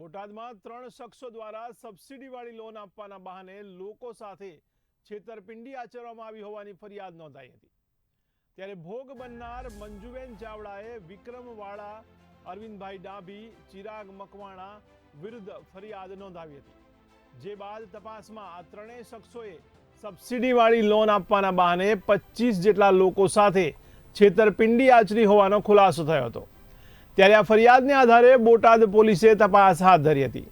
બોટાદમાં ત્રણ શખ્સો દ્વારા સબસિડીવાળી લોન આપવાના બહાને લોકો સાથે છેતરપિંડી આચરવામાં આવી હોવાની ફરિયાદ નોંધાઈ હતી. ત્યારે ભોગ બનનાર મંજુબેન ચાવડાએ વિક્રમવાળા, અરવિંદભાઈ ડાભી, ચિરાગ મકવાણા વિરુદ્ધ ફરિયાદ નોંધાવી હતી. જે બાદ તપાસમાં આ ત્રણેય શખ્સોએ સબસિડીવાળી લોન આપવાના બહાને પચીસ જેટલા લોકો સાથે છેતરપિંડી આચરી હોવાનો ખુલાસો થયો હતો. ત્યારે આ ફરિયાદને આધારે બોટાદ પોલીસે તપાસ હાથ ધરી હતી.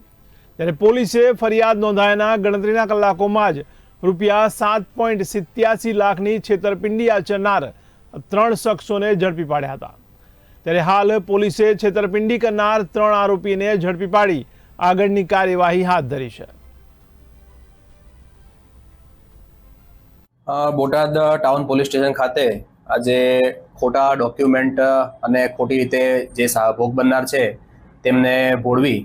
ત્યારે પોલીસે ફરિયાદ નોંધાયાના ગણતરીના કલાકોમાં જ રૂપિયા સાત પોઈન્ટ સિત્યાસી લાખની છેતરપિંડી આચરનાર ત્રણ શખ્સોને ઝડપી પાડ્યા હતા. ત્યારે હાલ પોલીસે છેતરપિંડી કરનાર ત્રણ આરોપીને ઝડપી પાડી આગળની કાર્યવાહી હાથ ધરી છે. બોટાદ ટાઉન પોલીસ સ્ટેશન ખાતે આજે ખોટા ડોક્યુમેન્ટ અને ખોટી રીતે જે ભોગ બનનાર છે, તેમને ભોળવી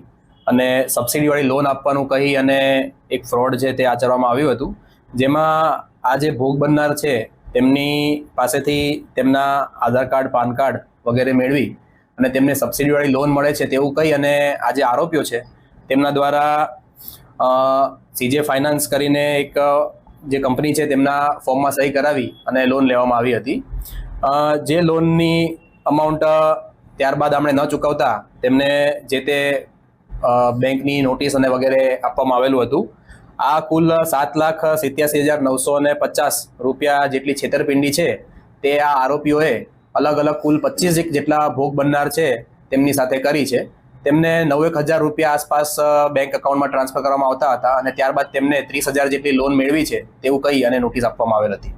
અને સબસિડીવાળી લોન આપવાનું કહી અને એક ફ્રોડ છે તે આચરવામાં આવ્યું હતું, જેમાં આ જે ભોગ બનનાર છે, તેમની પાસેથી તેમના આધાર કાર્ડ, પાન કાર્ડ વગેરે મેળવી અને તેમને સબસિડીવાળી લોન મળે છે તેવું કહી અને આ જે આરોપીઓ છે, તેમના દ્વારા સીજે ફાઇનાન્સ કરીને એક જે કંપની છે તેમના ફોર્મમાં સહી કરાવી અને લોન લેવામાં આવી હતી. જે લોનની અમાઉન્ટ ત્યારબાદ આપણે ન ચૂકવતા તેમને જે તે બેંકની નોટિસ અને વગેરે આપવામાં આવેલું હતું. આ કુલ સાત લાખ સિત્યાસી હજાર નવસો ને પચાસ રૂપિયા જેટલી છેતરપિંડી છે તે આ આરોપીઓએ અલગ અલગ કુલ પચીસ જેટલા ભોગ બનનાર છે તેમની સાથે કરી છે. તેમને નવેક હજાર રૂપિયા આસપાસ બેંક એકાઉન્ટમાં ટ્રાન્સફર કરવામાં આવતા હતા અને ત્યારબાદ તેમને ત્રીસ હજાર જેટલી લોન મેળવી છે, તેવું કહી અને નોટિસ આપવામાં આવેલ હતી.